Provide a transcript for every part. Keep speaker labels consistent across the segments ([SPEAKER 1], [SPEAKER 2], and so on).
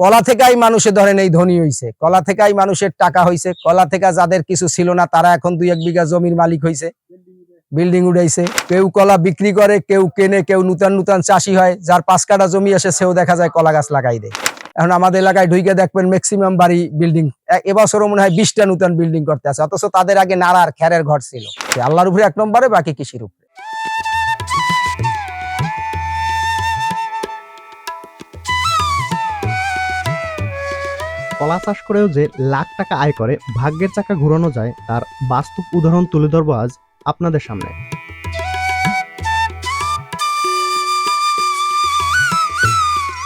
[SPEAKER 1] কলা থেকেই মানুষে ধরেন এই ধনী হইছে, কলা থেকেই মানুষের টাকা হইছে, কলা থেকে যাদের কিছু ছিল না, তারা এখন দুই এক বিঘা জমির মালিক হইছে, বিল্ডিং উঠাইছে কেউ কলা বিক্রি করে, কেউ কেনে, কেউ নূতন নূতন চাষি হয়, যার পাঁচ কাটা জমি আসে, সেও দেখা যায় কলা গাছ লাগাই দেয়। এখন আমাদের এলাকায় ঢুকে দেখবেন ম্যাক্সিমাম বাড়ি বিল্ডিং এবছরও মনে হয় বিশটা নূতন বিল্ডিং করতে আছে, অথচ তাদের আগে নাড়ার খ্যারের ঘর ছিল। আল্লাহর উপরে এক নম্বরে, বাকি কৃষির উপরে।
[SPEAKER 2] কলা চাষ করেও যে লাখ টাকা আয় করে, ভাগ্যের চাকা ঘুরানো যায়, তার বাস্তব উদাহরণ তুলে ধরবো আজ আপনাদের সামনে।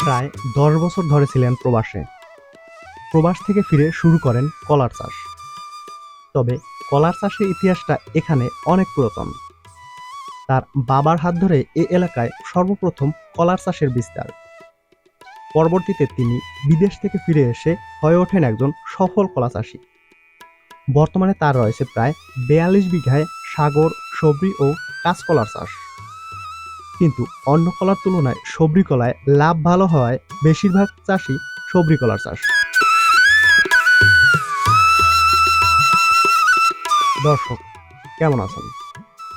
[SPEAKER 2] প্রায় দশ বছর ধরে ছিলেন প্রবাসে। প্রবাস থেকে ফিরে শুরু করেন কলার চাষ। তবে কলার চাষের ইতিহাসটা এখানে অনেক পুরাতন। তার বাবার হাত ধরে এ এলাকায় সর্বপ্রথম কলার চাষের বিস্তার। পরবর্তীতে তিনি বিদেশ থেকে ফিরে এসে হয়ে ওঠেন একজন সফল কলা চাষী। বর্তমানে তার রয়েছে প্রায় বেয়াল্লিশ বিঘায় সাগর সবরি ও কাঁচকলার চাষ। কিন্তু অন্য কলার তুলনায় সবরি কলায় লাভ ভালো হওয়ায় বেশিরভাগ চাষি সবরি কলার চাষ। দর্শক, কেমন আছেন?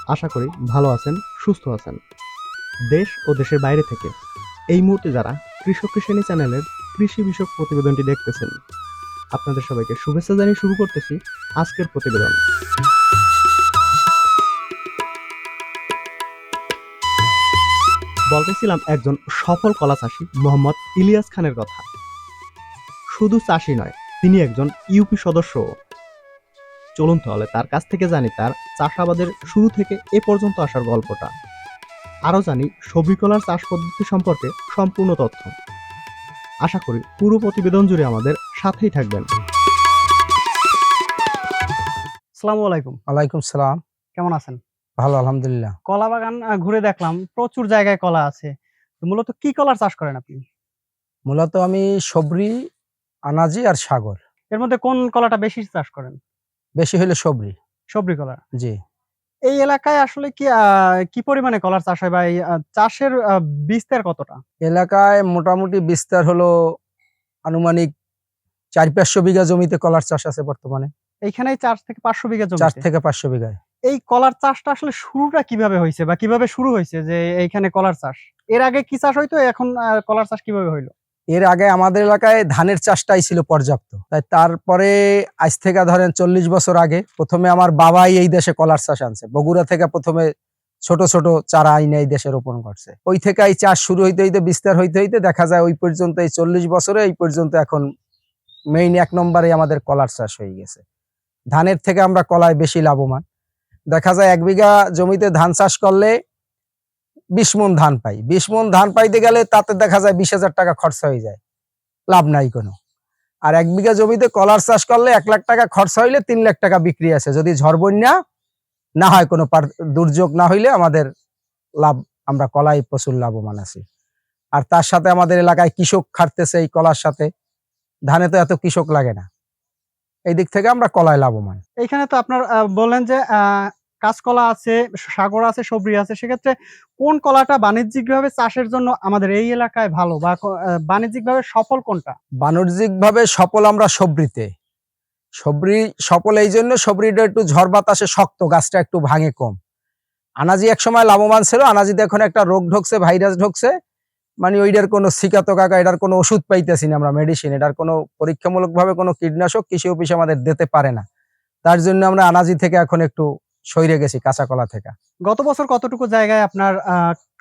[SPEAKER 2] আশা করি ভালো আছেন, সুস্থ আছেন। দেশ ও দেশের বাইরে থেকে এই মুহূর্তে যারা কৃষক কৃষাণী চ্যানেলের কৃষি বিষয়ক প্রতিবেদনটি দেখতেছেন। আপনাদের সবাইকে শুভেচ্ছা জানিয়ে শুরু করতেছি আজকের প্রতিবেদন। বলতেছিলাম একজন সফল কলা চাষী মোহাম্মদ ইলিয়াস খানের কথা। শুধু চাষী নয়, তিনি একজন ইউপি সদস্য। চলুন তাহলে তার কাছ থেকে জানি তার চাষাবাদের শুরু থেকে এ পর্যন্ত আসার গল্পটা। আরও জানি সবজি কলার চাষ পদ্ধতি সম্পর্কে সম্পূর্ণ তথ্য। আশা করি পুরো প্রতিবেদন জুড়ে আমাদের সাথেই থাকবেন। আসসালামু আলাইকুম।
[SPEAKER 1] ওয়ালাইকুম সালাম।
[SPEAKER 2] কেমন আছেন?
[SPEAKER 1] ভালো আলহামদুলিল্লাহ।
[SPEAKER 2] কলা বাগান ঘুরে দেখলাম প্রচুর জায়গায় কলা আছে। মূলত কি কলার চাষ করেন আপনি?
[SPEAKER 1] মূলত আমি সবরি আনাজি আর সাগর।
[SPEAKER 2] এর মধ্যে কোন কলাটা বেশি চাষ করেন?
[SPEAKER 1] বেশি হইলে সবরি।
[SPEAKER 2] সবরি কলা?
[SPEAKER 1] জি।
[SPEAKER 2] এই এলাকায় আসলে কি কি পরিমাণে কলার চাষ হয় বা এই চাষের বিস্তার কতটা?
[SPEAKER 1] এলাকায় মোটামুটি বিস্তার হলো আনুমানিক চার পাঁচশো বিঘা জমিতে কলার চাষ আছে বর্তমানে।
[SPEAKER 2] এইখানে চার থেকে পাঁচশো বিঘা জমি চার
[SPEAKER 1] থেকে পাঁচশো বিঘায়।
[SPEAKER 2] এই কলার চাষটা আসলে শুরুটা কীভাবে হয়েছে বা কীভাবে শুরু হয়েছে যে এইখানে কলার চাষ? এর আগে কি চাষ হইতো এখন কলার চাষ কীভাবে হইল?
[SPEAKER 1] এর আগে আমাদের এলাকায় ধানের চাষটাই ছিল পর্যাপ্ত। তাই তারপরে আজ থেকে ধরেন চল্লিশ বছর আগে প্রথমে আমার বাবাই এই দেশে কলার চাষ আনছে। বগুড়া থেকে প্রথমে ছোট ছোট চারা আইনে এই দেশে রোপণ করছে। ওই থেকে এই চাষ শুরু হইতে হইতে, বিস্তার হইতে হইতে দেখা যায় ওই পর্যন্ত এই চল্লিশ বছরে এই পর্যন্ত এখন মেইন এক নম্বরে আমাদের কলার চাষ হয়ে গেছে। ধানের থেকে আমরা কলায় বেশি লাভবান। দেখা যায় এক বিঘা জমিতে ধান চাষ করলে বিশ মন ধান পাই। বিশ মন ধান পাইতে গেলে তাতে দেখা যায় বিশ হাজার টাকা খরচা হয়ে যায়। লাভ নাই কোনো। আর এক বিঘা জমিতে কলার চাষ করলে এক লাখ টাকা খরচা হইলে তিন লাখ টাকা বিক্রি আছে। যদি ঝড় বন্যা না হয়, কোনো দুর্যোগ না হইলে আমাদের লাভ, আমরা কলাই প্রচুর লাভবান আছি। আর তার সাথে আমাদের এলাকায় কৃষক খাটতেছে এই কলার সাথে। ধানে তো এত কৃষক লাগে না। এই দিক থেকে আমরা কলায় লাভবান।
[SPEAKER 2] এইখানে তো আপনার বললেন যে কাঁচকলা আছে, সাগর আছে সবরি আছে, সেক্ষেত্রে কোন কলাটা বাণিজ্যিকভাবে চাষের জন্য আমাদের এই এলাকায় ভালো বা বাণিজ্যিকভাবে সফল কোনটা?
[SPEAKER 1] বাণিজ্যিক ভাবে সফল আমরা সবরিতে সবরি সফল এই জন্য সবরিটা একটু ঝড় বাতাসে শক্ত, গাছটা একটু ভাঙে কম। আনাজি এক সময় লাভবান ছিল, আনাজিতে এখন একটা রোগ ঢুকছে, ভাইরাস ঢুকছে। মানে ওইটার কোনো শিকাত কাকা এটার কোনো ওষুধ পাইতেছি না আমরা মেডিসিন এটার কোনো পরীক্ষামূলক ভাবে কোনো কীটনাশক কৃষি অফিস আমাদের দিতে পারে না। তার জন্য আমরা আনাজি থেকে এখন একটু সইরে গেছি কাঁচা কলা থেকে।
[SPEAKER 2] গত বছর কতটুকু জায়গায় আপনার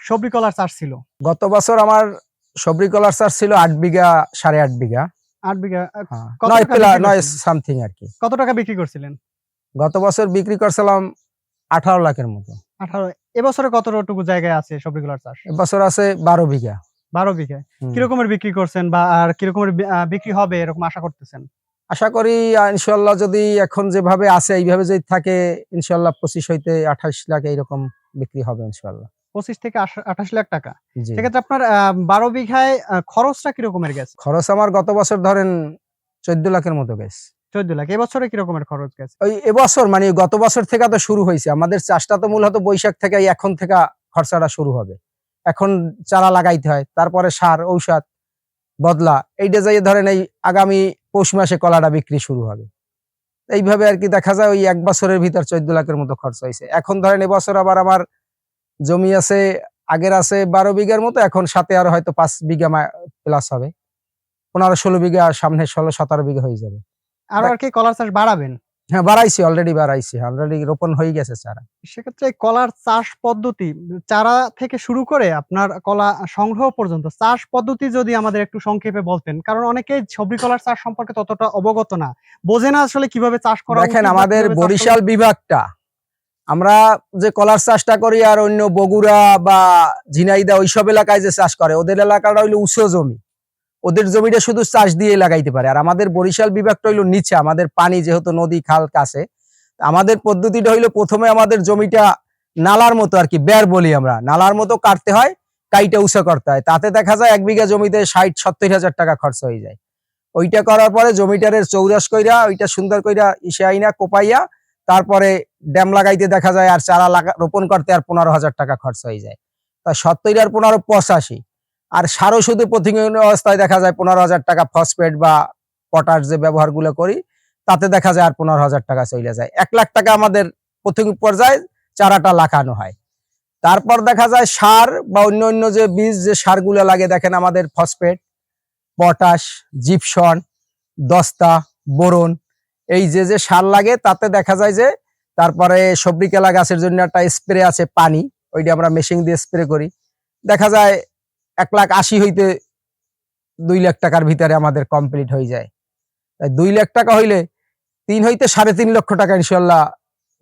[SPEAKER 2] সবরি কলার চাষ ছিল?
[SPEAKER 1] গত বছর আমার সবরি কলার চাষ ছিল আট বিঘা সাড়ে আট বিঘা।
[SPEAKER 2] আট বিঘা
[SPEAKER 1] হ্যাঁ,
[SPEAKER 2] কত
[SPEAKER 1] নয়
[SPEAKER 2] টাকা
[SPEAKER 1] প্লা-
[SPEAKER 2] বিক্রি
[SPEAKER 1] নয় সামথিং আর কি।
[SPEAKER 2] কত টাকা বিক্রি করছিলেন?
[SPEAKER 1] গত বছর বিক্রি করছিলাম আঠারো লাখের মতো।
[SPEAKER 2] আঠারো এবছরে কতটুকু জায়গায় আছে সবরি কলার চাষ?
[SPEAKER 1] এবছর আছে বারো বিঘা।
[SPEAKER 2] বারো
[SPEAKER 1] হুম।
[SPEAKER 2] কিরকমের বিক্রি করছেন বা আর কিরকমের বিক্রি হবে এরকম আশা করতেছেন?
[SPEAKER 1] আশা করি ইনশাল্লাহ যদি এখন যেভাবে আছে এইভাবে যদি থাকে ইনশাল্লাহ পঁচিশ হইতে আঠাশ লাখ এইরকম বিক্রি হবে ইনশাল্লাহ
[SPEAKER 2] পঁচিশ থেকে আঠাশ লাখ টাকা। সেক্ষেত্রে আপনার বারো বিঘায় খরচটা কিরকমের গেছে?
[SPEAKER 1] খরচ আমার গত বছর ধরেন চোদ্দ লাখের মতো গেছে।
[SPEAKER 2] চোদ্দ লাখ। এবছরে কিরকমের খরচ গেছে?
[SPEAKER 1] ওই এবছর মানে গত বছর থেকে তো শুরু হয়েছে। আমাদের চাষটা তো মূলত বৈশাখ থেকে এখন থেকে খরচাটা শুরু হবে। এখন চারা লাগাইতে হয় তারপরে সার ঔষধ বদলা। এইটা যাই ধরেন এই আগামী পৌষ মাসে কলাটা বিক্রি শুরু হবে। এইভাবে আর কি দেখা যায় ওই এক বছরের ভিতর চোদ্দ লাখের মতো খরচ হয়েছে। এখন ধরেন এবছর আবার আমার জমি আছে, আগের আছে বারো বিঘার মতো, এখন সাথে আর হয়তো পাঁচ বিঘা প্লাস হবে। পনেরো ষোলো বিঘা, সামনে ষোলো, সতেরো বিঘা হয়ে যাবে।
[SPEAKER 3] আর আর কি কলার চাষ বাড়াবেন?
[SPEAKER 1] হ্যাঁ বাড়াইছি অলরেডি বাড়াইছি অলরেডি রোপণ হয়ে গেছে চারা।
[SPEAKER 3] সেক্ষেত্রে কলার চাষ পদ্ধতি চারা থেকে শুরু করে আপনার কলা সংগ্রহ পর্যন্ত চাষ পদ্ধতি যদি আমাদের একটু সংক্ষেপে বলতেন কারণ অনেকেই সবজি কলার চাষ সম্পর্কে ততটা অবগত না। বোঝে না আসলে কীভাবে চাষ করা
[SPEAKER 1] দেখেন আমাদের বরিশাল বিভাগটা আমরা যে কলার চাষটা করি আর অন্য বগুড়া বা ঝিনাইদা ওইসব এলাকায় যে চাষ করে ওদের এলাকাটা হইল উঁচু জমি। ওদের জমিটা শুধু চাষ দিয়ে লাগাইতে পারে। আর আমাদের বরিশাল বিভাগটা হইল নিচে, আমাদের পানি যেহেতু নদী, খাল, কাছে আমাদের পদ্ধতিটা হইল প্রথমে আমাদের জমিটা নালার মতো আর কি বের বলি আমরা। নালার মতো কাটতে হয়, কাইটা উঁচু করতে হয়। তাতে দেখা যায় এক বিঘা জমিতে ষাট, সত্তর হাজার টাকা খরচ হয়ে যায়। ওইটা করার পরে জমিটারের চৌরাস কইরা, ওইটা সুন্দর কইরা ইসে আইনা কোপাইয়া, তারপরে ড্যাম লাগাইতে দেখা যায় আর চারা লাগা, রোপণ করতে আর পনেরো হাজার টাকা খরচ হয়ে যায়। তা সত্তর আর পনেরো পঁচাশি। আর সারও শুধু প্রতিদিন অবস্থায় দেখা যায় পনেরো হাজার টাকা ফসফেট বা পটাশ যে ব্যবহারগুলো করি, তাতে দেখা যায় আর পনেরো হাজার টাকা চলে যায়। এক লাখ টাকা আমাদের প্রথম পর্যায়ে চারাটা লাগানো হয়। তারপর দেখা যায় সার বা অন্য অন্য যে বীজ, যে সারগুলো লাগে, দেখেন আমাদের ফসফেট পটাশ জিপসন দস্তা, বোরন, এই যে যে সার লাগে, তাতে দেখা যায় যে তারপরে সবজি কেলা গাছের জন্য একটা স্প্রে আছে পানি, ওইটা আমরা মেশিন দিয়ে স্প্রে করি। দেখা যায় এক লাখ আশি হইতে দুই লাখ টাকার ভিতরে আমাদের কমপ্লিট হয়ে যায়। তাই দুই লাখ টাকা হইলে তিন হইতে সাড়ে তিন লক্ষ টাকা ইনশাল্লাহ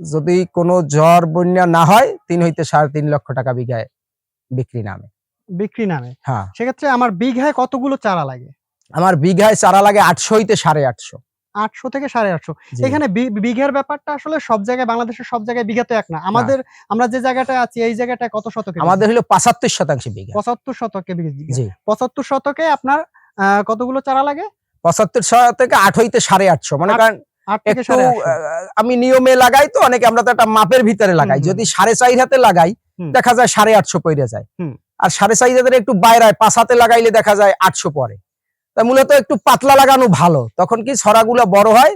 [SPEAKER 1] যদি কোনো জ্বর বন্যা না হয় তিন হইতে সাড়ে তিন লক্ষ টাকা বিঘায় বিক্রি নামে।
[SPEAKER 3] বিক্রি নামে?
[SPEAKER 1] হ্যাঁ।
[SPEAKER 3] সেক্ষেত্রে আমার বিঘায় কতগুলো চারা লাগে?
[SPEAKER 1] আমার বিঘায় চারা লাগে আটশো হইতে সাড়ে আটশো।
[SPEAKER 3] আটশো থেকে সাড়ে আটশো। এখানে বিঘার ব্যাপারটা আসলে সব জায়গায় বাংলাদেশের সব জায়গায় বিঘা তো এক না। আমাদের আমরা যে জায়গাটা আছি এই জায়গাটা কত শতকে
[SPEAKER 1] আমাদের হলো পঁচাত্তর শতাংশ বিঘা।
[SPEAKER 3] পঁচাত্তর শতকে পঁচাত্তর শতকে আপনার কতগুলো চারা লাগে?
[SPEAKER 1] পঁচাত্তর থেকে আট হইতে সাড়ে আটশো। মানে
[SPEAKER 3] থেকে
[SPEAKER 1] একটু আমি নিয়মে লাগাই তো অনেকে আমরা তো একটা মাপের ভিতরে লাগাই। যদি সাড়ে চার হাতে লাগাই দেখা যায় সাড়ে আটশো পড়ে যায়। আর সাড়ে চার হাতের একটু বাইরায় পাঁচ হাতে লাগাইলে দেখা যায় আটশো পরে। তা মূলত একটু পাতলা লাগানো ভালো। তখন কি ছড়াগুলো বড় হয়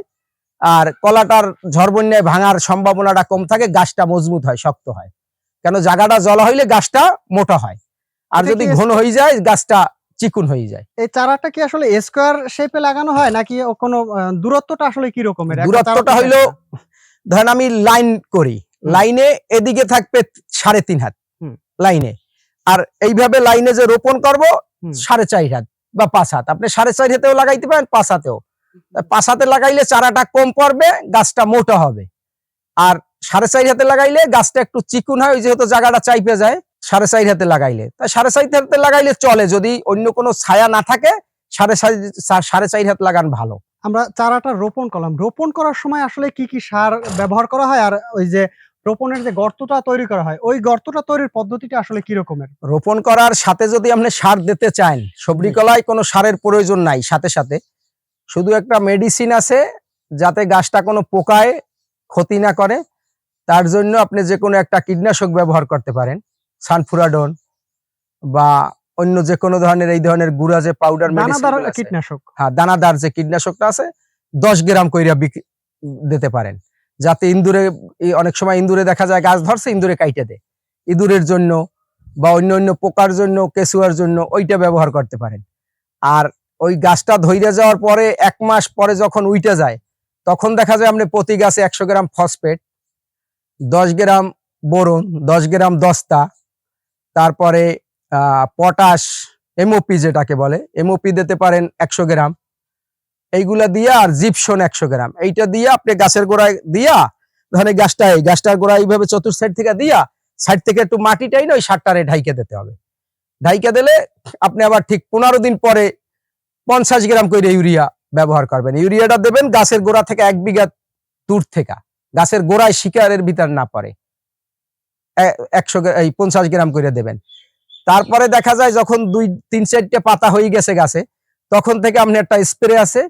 [SPEAKER 1] আর কলাটার ঝড় বন্যায় ভাঙার সম্ভাবনাটা কম থাকে গাছটা মজবুত হয় শক্ত হয়। কেন জায়গাটা জলা হইলে গাছটা মোটা হয়। আর যদি ঘন হয়ে যায় গাছটা চিকুন হয়ে যায়।
[SPEAKER 3] এই চারাটা কি আসলে স্কোয়ার শেপে লাগানো হয় নাকি কোনো দূরত্বটা আসলে কি রকমের
[SPEAKER 1] দূরত্বটা হইল ধরেন আমি লাইন করি। লাইনে এদিকে থাকবে সাড়ে তিন হাত। লাইনে আর এইভাবে লাইনে যে রোপণ করব সাড়ে চার হাত। বা পাঁচ হাত। আপনি সাড়ে চার হাতেও লাগাইতে পারেন, পাঁচ হাতেও। পাঁচ হাতে লাগাইলে চারাটা কম পড়বে, গাছটা মোটা হবে। আর সাড়ে চার হাতে লাগাইলে গাছটা একটু চিকুন হয়, ওই যেহেতু জায়গাটা চাইপে যায়, সাড়ে চার হাতে লাগাইলে। তা সাড়ে চার হাতে লাগাইলে চলে, যদি অন্য কোনো ছায়া না থাকে, সাড়ে সাড়ে চার হাত লাগান ভালো।
[SPEAKER 3] আমরা চারাটা রোপণ করলাম। রোপণ করার সময় আসলে কি কি সার ব্যবহার করা হয়? আর ওই যে রোপণের যে গর্তটা তৈরি করা হয় ওই গর্তটা তৈরির পদ্ধতিটা আসলে কি রকমের?
[SPEAKER 1] রোপণ করার সাথে যদি আপনি সার দিতে চান সবজি
[SPEAKER 3] জি।
[SPEAKER 1] কলায় কোনো সারের প্রয়োজন নাই সাথে সাথে। শুধু একটা মেডিসিন আছে যাতে গাছটা কোনো পোকায় ক্ষতি না করে। তার জন্য আপনি যে কোনো একটা কীটনাশক ব্যবহার করতে পারেন। সানফুরাডন বা অন্য যে কোনো ধরনের এই ধরনের গুড়া যে পাউডার
[SPEAKER 3] কীটনাশক?
[SPEAKER 1] হ্যাঁ দানাদার যে কীটনাশকটা আছে দশ গ্রাম কইরা বিক্রি দিতে পারেন। যাতে ইন্দুরে অনেক সময় ইন্দুরে দেখা যায় গাছ ধরছে ইন্দুরে কাইটে দেয়। ইঁদুরের জন্য বা অন্য অন্য পোকার জন্য, কেঁচুয়ার জন্য ওইটা ব্যবহার করতে পারেন। আর ওই গাছটা ধইরে যাওয়ার পরে এক মাস পরে যখন উইটে যায়, তখন দেখা যায় আপনি প্রতি গাছে একশো গ্রাম ফসফেট, দশ গ্রাম বোরন, দশ গ্রাম দস্তা, তারপরে পটাশ, এমওপি যেটাকে বলে, এমওপি দিতে পারেন একশো গ্রাম। এইগুলা দিয়া আর জিপসন একশো গ্রাম। এইটা দিয়া আপনি গাছের গোড়ায় দিয়া, ধরেন গাছটা গাছটার গোড়া এইভাবে চতুর সাইড থেকে দিয়া সাইড থেকে একটু মাটিটাই না ওই সারটারে ঢাইকে দিতে হবে। ঢাইকে দিলে আপনি আবার ঠিক পনেরো দিন পরে পঞ্চাশ গ্রাম করে ইউরিয়া ব্যবহার করবেন। ইউরিয়াটা দেবেন গাছের গোড়া থেকে এক বিঘা দূর থেকে। গাছের গোড়ায় শিকারের ভিতর না পড়ে। একশো এই পঞ্চাশ গ্রাম করে দেবেন। তারপরে দেখা যায় যখন দুই, তিন, চারটে পাতা হয়ে গেছে গাছে, তখন থেকে আপনি একটা স্প্রে আছে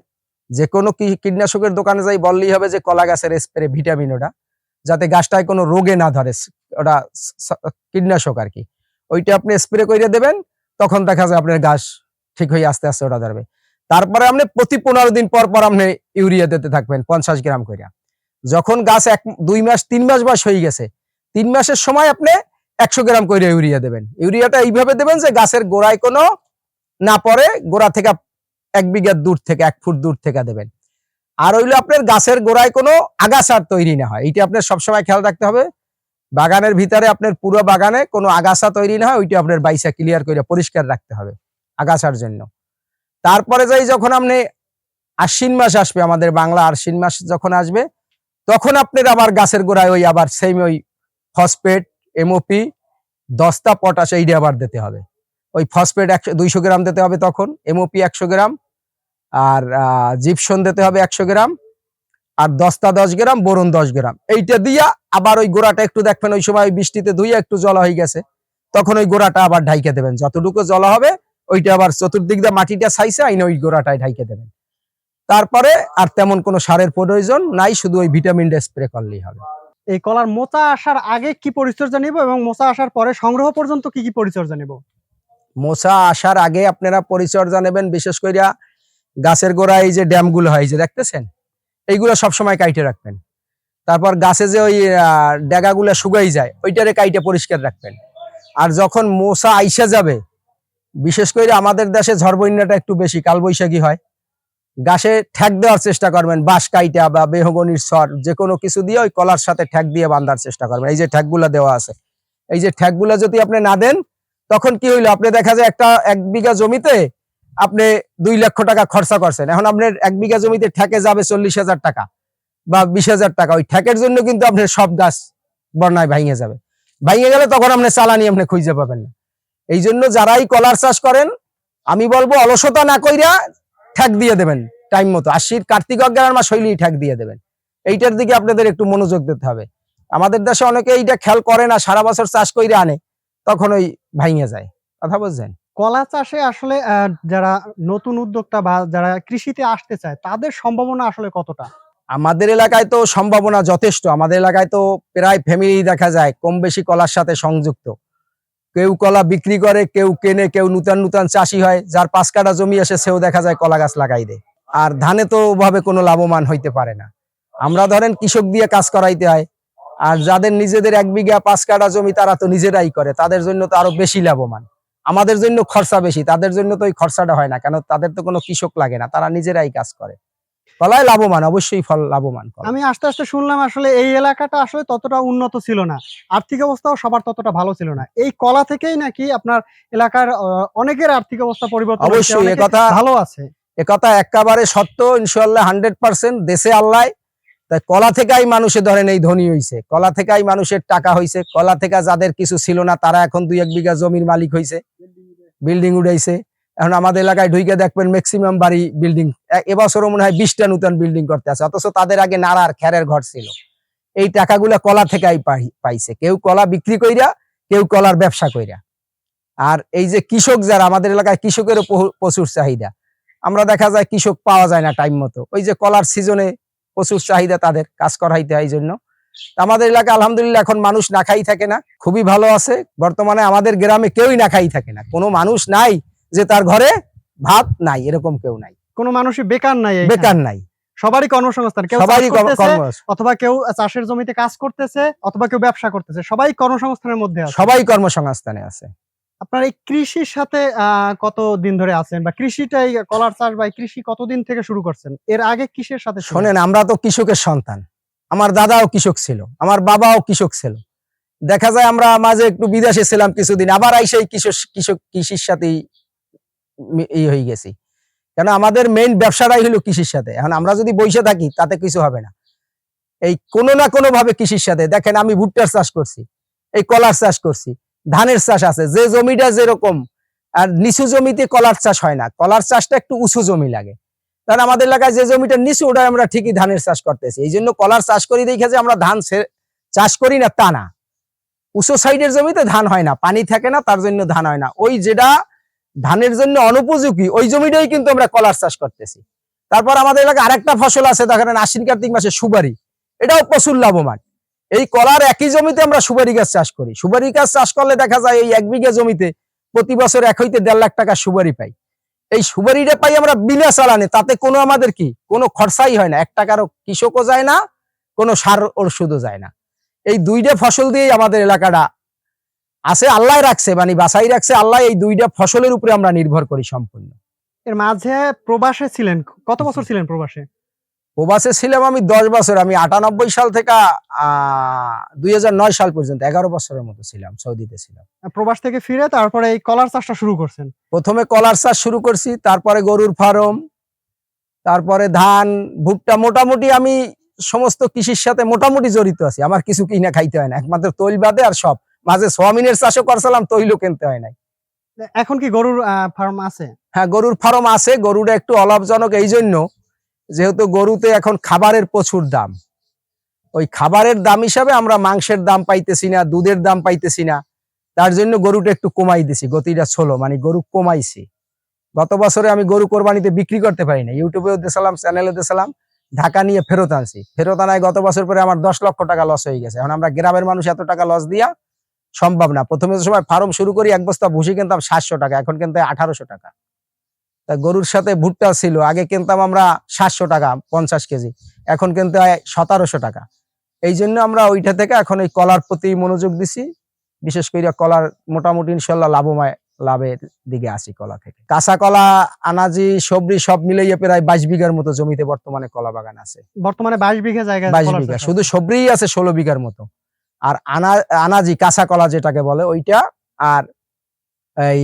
[SPEAKER 1] যে কোনো কীটনাশকের দোকানে যাই বললেই হবে যে কলা গাছের স্প্রে ভিটামিন ওটা, যাতে গাছটায় কোনো রোগে না ধরে ওটা কীটনাশক আর কি। ওইটা আপনি স্প্রে করে দেবেন, তখন দেখা যায় আপনার গাছ ঠিক হয়ে আস্তে আস্তে ওটা ধরবে। তারপরে আপনি প্রতি পনেরো দিন পর পর আপনি ইউরিয়া দিতে থাকবেন, পঞ্চাশ গ্রাম করে যখন গাছ এক, দুই মাস, তিন মাস বয়স হয়ে গেছে, তিন মাসের সময় আপনি একশো গ্রাম করে ইউরিয়া দেবেন। ইউরিয়াটা এইভাবে দেবেন যে গাছের গোড়ায় কোনো না পরে গোড়া থেকে এক বিঘা দূর থেকে, এক ফুট দূর থেকে দেবেন। আর হইল আপনার গাছের গোড়ায় কোনো আগাছার তৈরি না হয়। এইটা আপনার সবসময় খেয়াল রাখতে হবে। বাগানের ভিতরে আপনার পুরো বাগানে কোনো আগাছা তৈরি না হয়, ওইটা আপনার বাইসা ক্লিয়ার করে পরিষ্কার রাখতে হবে আগাছার জন্য। তারপরে যাই যখন আপনি আশ্বিন মাস আসবে, আমাদের বাংলা আশ্বিন মাস যখন আসবে, তখন আপনার আবার গাছের গোড়ায় ওই আবার সেম ওই ফসফেট এমওপি দস্তা পটাশ এইটা আবার দিতে হবে। ওই ফসফেট একশো, দুইশো গ্রাম দিতে হবে তখন এমওপি একশো গ্রাম, আর জিপসন দিতে হবে একশো গ্রাম, আর দস্তা দশ গ্রাম বোরন দশ গ্রাম। এইটা দিয়া আবার ওই গোড়াটা একটু দেখবেন, ওই সময় বৃষ্টিতে ধুইয়া একটু জলা হয়ে গেছে, তখন ওই গোড়াটা আবার ঢাইকে দেবেন। যতটুকু জলা হবে, ওইটা আবার চতুর্দিক দিয়ে মাটিটা সাইছে আইনে ওই গোড়াটায় ঢাইকে দেবেন। তারপরে আর তেমন কোনো সারের প্রয়োজন নাই, শুধু ওই ভিটামিন ডে স্প্রে করলেই হবে।
[SPEAKER 3] এই কলার মোচা আসার আগে কি পরিচর্যা নিব এবং মোচা আসার পরে সংগ্রহ পর্যন্ত কি কি পরিচর্যা নিব?
[SPEAKER 1] মশা আসার আগে আপনারা পরিচর্যা নেবেন, বিশেষ কইরা গাছের গোড়ায় যে ড্যামগুলো হয় যে দেখতেছেন? এইগুলো সবসময় কাইটে রাখবেন। তারপর গাছে যে ওই ডেগাগুলো শুকাই যায়, ওইটারে কাইটে পরিষ্কার রাখবেন। আর যখন মশা আইসা যাবে, বিশেষ করে আমাদের দেশে ঝড় বন্যাটা একটু বেশি, কালবৈশাখী হয়, গাছে ঠ্যাক দেওয়ার চেষ্টা করবেন, বাঁশ কাইটা বা বেহগনির সর যে কোনো কিছু দিয়ে ওই কলার সাথে ঠ্যাক দিয়ে বাঁধার চেষ্টা করবেন। এই যে ঠ্যাকগুলা দেওয়া আছে। এই যে ঠ্যাকগুলা যদি আপনি না দেন তখন কি হইল? আপনি দেখা যায় একটা এক বিঘা জমিতে আপনি দুই লক্ষ টাকা খরচা করছেন। এখন আপনার এক বিঘা জমিতে ঠেকে যাবে চল্লিশ হাজার টাকা বা বিশ হাজার টাকা। ওই ঠেকের জন্য কিন্তু আপনার সব গাছ বন্যায় ভাঙে যাবে। ভাঙে গেলে তখন আপনি চালানি আপনি খুঁজে পাবেন না। এই জন্য যারাই কলার চাষ করেন, আমি বলব অলসতা না কইরা ঠেক দিয়ে দেবেন টাইম মতো। আশির কার্তিক অজ্ঞানের মাস হইলেই ঠেক দিয়ে দেবেন। এইটার দিকে আপনাদের একটু মনোযোগ দিতে হবে। আমাদের দেশে অনেকে এইটা খেয়াল করে না, সারা বছর চাষ কইরা আনে। তখন ওই ভাঙে যায়। কথা বুঝছেন?
[SPEAKER 3] কলা চাষে আসলে যারা নতুন উদ্যোক্তা বা যারা কৃষিতে আসতে চায়, তাদের সম্ভাবনা আসলে কতটা?
[SPEAKER 1] আমাদের এলাকায় তো সম্ভাবনা যথেষ্ট। আমাদের এলাকায় তো প্রায় ফ্যামিলি দেখা যায়, কম বেশি কলার সাথে সংযুক্ত। কেউ কলা বিক্রি করে, কেউ কেনে, কেউ নূতন নূতন চাষি হয়, যার পাঁচ কাটা জমি আসে, সেও দেখা যায় কলা গাছ লাগাই দেয়। আর ধানে তো ওভাবে কোনো লাভবান হইতে পারে না। আমরা ধরেন কৃষক দিয়ে কাজ করাইতে হয় আর যাদের নিজেদের এক বিঘা পাঁচ কাটা জমি তারা তো নিজেরাই করে তাদের জন্য তো আরও বেশি লাভবান। আমাদের জন্য খরচা বেশি তাদের জন্য তো ওই খরচাটা হয় না কেন তাদের তো কোনো কৃষক লাগে না তারা নিজেরাই কাজ করে। কলায় লাভবান অবশ্যই ফল লাভবান
[SPEAKER 3] আমি আস্তে আস্তে শুনলাম আসলে এই এলাকাটা আসলে ততটা উন্নত ছিল না আর্থিক অবস্থাও সবার ততটা ভালো ছিল না। এই কলা থেকেই নাকি আপনার এলাকার অনেকের আর্থিক অবস্থা পরিবর্তন
[SPEAKER 1] অবশ্যই, একথা-
[SPEAKER 3] ভালো আছে।
[SPEAKER 1] একথা একেবারে সত্য ইনশাল্লাহ হান্ড্রেড পার্সেন্ট দেশে আল্লাহ তাই কলা থেকেই মানুষে ধরেন এই ধনী হইছে। কলা থেকেই মানুষের টাকা হইছে। কলা থেকে যাদের কিছু ছিল না, তারা এখন দুই এক বিঘা জমির মালিক হইছে। বিল্ডিং উঠাইছে। এখন আমাদের এলাকায় ঢুকে দেখবেন ম্যাক্সিমাম বাড়ি বিল্ডিং এবছরও মনে হয় বিশটা নতুন বিল্ডিং করতে আছে। অথচ তাদের আগে নাড়ার খ্যারের ঘর ছিল। এই টাকাগুলা কলা থেকেই পাই- পাইছে। কেউ কলা বিক্রি কইরা, কেউ কলার ব্যবসা কইরা। আর এই যে কৃষক যারা, আমাদের এলাকায় কৃষকেরও প্রচুর চাহিদা। আমরা দেখা যায় কৃষক পাওয়া যায় না টাইম মতো। ওই যে কলার সিজনে প্রচুর চাহিদা তাদের কাজ করাইতে হয় জন্য। আমাদের এলাকা আলহামদুলিল্লাহ এখন মানুষ না খাই থাকে না খুবই ভালো আছে। বর্তমানে আমাদের গ্রামে কেউই না খাই থাকে না। কোনো মানুষ নাই যে তার ঘরে ভাত নাই এরকম কেউ নাই।
[SPEAKER 3] কোনো মানুষই বেকার নাই
[SPEAKER 1] বেকার নাই।
[SPEAKER 3] সবারই কর্মসংস্থান। কেউ
[SPEAKER 1] সবারই
[SPEAKER 3] অথবা কেউ চাষের জমিতে কাজ করতেছে অথবা কেউ ব্যবসা করতেছে। সবাই কর্মসংস্থানের মধ্যে আছে।
[SPEAKER 1] সবাই কর্মসংস্থানে আছে।
[SPEAKER 3] আপনার এই কৃষির সাথে আহ, কত দিন ধরে আছেন বা কৃষিটাই কলার চাষ বা কৃষি কতদিন থেকে শুরু করছেন? এর আগে কিসের সাথে
[SPEAKER 1] শোনেন আমরা তো কৃষকের সন্তান। আমার দাদাও কৃষক ছিল আমার বাবাও কৃষক ছিল। দেখা যায় আমরা মাঝে একটু বিদেশে ছিলাম কিছুদিন আবার আইসাই কৃষক কৃষক কৃষির সাথেই মি- ই হয়ে গেছি। কেন আমাদের মেইন ব্যবসাটাই হলো কৃষির সাথে। এখন আমরা যদি বসে থাকি তাতে কিছু হবে না। এই কোনো না কোনো ভাবে কৃষির সাথে। দেখেন আমি ভুট্টার চাষ করছি এই কলার চাষ করছি। ধানের চাষ আছে, যে জমিটা যেরকম, আর নিচু জমিতে কলার চাষ হয় না, কলার চাষটা একটু উঁচু জমি লাগে। কারণ আমাদের এলাকায় যে জমিটা নিচু ওটা আমরা ঠিকই ধানের চাষ করতেছি। এই জন্য কলার চাষ করি দেখে যে আমরা ধান চাষ করি না, তা না। উঁচু সাইডের জমিতে ধান হয় না, পানি থাকে না, তার জন্য ধান হয় না। ওই যেটা ধানের জন্য অনুপযোগী, ওই জমিটাই কিন্তু আমরা কলার চাষ করতেছি। তারপর আমাদের এলাকায় আরেকটা ফসল আছে, দেখেন আশ্বিন কার্তিক মাসে সুপারি। এটাও প্রচুর লাভবান। এই কলার একই জমিতে আমরা সুপারি গাছ চাষ করি। সুপারি গাছ চাষ করলে দেখা যায় এই এক বিঘা জমিতে প্রতি বছর এক হইতে দেড় লাখ টাকা সুপারি পাই। এই সুপারিটা পাই আমরা বিনা চালানে, তাতে কোনো আমাদের কি? কোনো খরচাই হয় না। এক টাকারও কৃষকও যায় না, কোনো সার ওষুধও যায় না। এই দুইটা ফসল দিয়েই আমাদের এলাকাটা আছে, আল্লাহ রাখছে মানে বাসাই রাখছে, আল্লাহ এই দুইটা ফসলের উপরে আমরা নির্ভর করি সম্পূর্ণ।
[SPEAKER 3] এর মাঝে প্রবাসে ছিলেন, কত বছর ছিলেন প্রবাসে?
[SPEAKER 1] প্রবাসে ছিলাম আমি দশ বছর আমি আটানব্বই সাল থেকে আহ দুই সাল পর্যন্ত এগারো বছরের মতো ছিলাম সৌদিতে ছিলাম।
[SPEAKER 3] প্রবাস থেকে ফিরে তারপরে এই কলার চাষটা শুরু করছেন?
[SPEAKER 1] প্রথমে কলার চাষ শুরু করছি তারপরে গরুর ফার্ম তারপরে ধান ভুট্টা মোটামুটি আমি সমস্ত কৃষির সাথে মোটামুটি জড়িত আছি। আমার কিছু কিনা খাইতে হয় না একমাত্র তৈল বাদে আর সব। মাঝে সোয়াবিনের চাষও করছিলাম তৈলও কিনতে হয় নাই।
[SPEAKER 3] এখন কি গরুর ফার্ম আছে?
[SPEAKER 1] হ্যাঁ গরুর ফার্ম আছে গরুটা একটু অলাভজনক এই জন্য যেহেতু গরুতে এখন খাবারের প্রচুর দাম। ওই খাবারের দাম হিসাবে আমরা মাংসের দাম পাইতেছি না, দুধের দাম পাইতেছি না। তার জন্য গরুটা একটু কমাই দিছি, গতিটা ছোলো মানে গরু কমাইছি। গত বছরে আমি গরু কোরবানিতে বিক্রি করতে পারি না ইউটিউবেও দিয়েছিলাম চ্যানেলে দিয়েছিলাম ঢাকা নিয়ে ফেরত আনছি। ফেরত আনায় গত বছর পরে আমার দশ লক্ষ টাকা লস হয়ে গেছে। এখন আমরা গ্রামের মানুষ, এত টাকা লস দিয়া সম্ভব না। প্রথমে সময় ফার্ম শুরু করি, এক বস্তা ভুসি কিনতাম সাতশো টাকা, এখন কিন্তু আঠারোশো টাকা। তা গরুর সাথে ভুট্টা ছিল আগে কিনতাম আমরা সাতশো টাকা পঞ্চাশ কেজি। এখন কিন্তু সতেরোশো টাকা। এই জন্য আমরা ওইটা থেকে এখন এই কলার প্রতি মনোযোগ দিছি। বিশেষ করে কলার মোটামুটি ইনশাল্লাহ লাভময় লাভের দিকে আসি কলা থেকে। কাঁচা কলা আনাজি সবজি সব মিলিয়ে প্রায় বাইশ বিঘার মতো জমিতে বর্তমানে কলা বাগান আছে।
[SPEAKER 3] বর্তমানে বাইশ বিঘা জায়গায়
[SPEAKER 1] বাইশ বিঘা শুধু সবরিই আছে ষোলো বিঘার মতো। আর আনা আনাজি কাঁচা কলা যেটাকে বলে ওইটা আর এই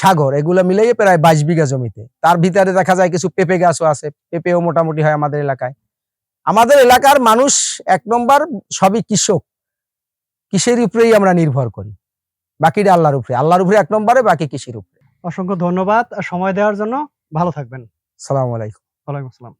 [SPEAKER 1] সাগর এগুলো মিলিয়ে প্রায় বাইশ বিঘা জমিতে। তার ভিতরে দেখা যায় কিছু পেঁপে গাছও আছে। পেঁপেও মোটামুটি হয় আমাদের এলাকায়। আমাদের এলাকার মানুষ এক নম্বর সবই কৃষক। কৃষির উপরেই আমরা নির্ভর করি। বাকিটা আল্লাহর উপরে। আল্লাহর উপরে এক নম্বরে বাকি কৃষির উপরে।
[SPEAKER 3] অসংখ্য ধন্যবাদ। সময় দেওয়ার জন্য ভালো থাকবেন।
[SPEAKER 1] সালাম আলাইকুম।
[SPEAKER 3] ওয়ালাইকুম আসসালাম।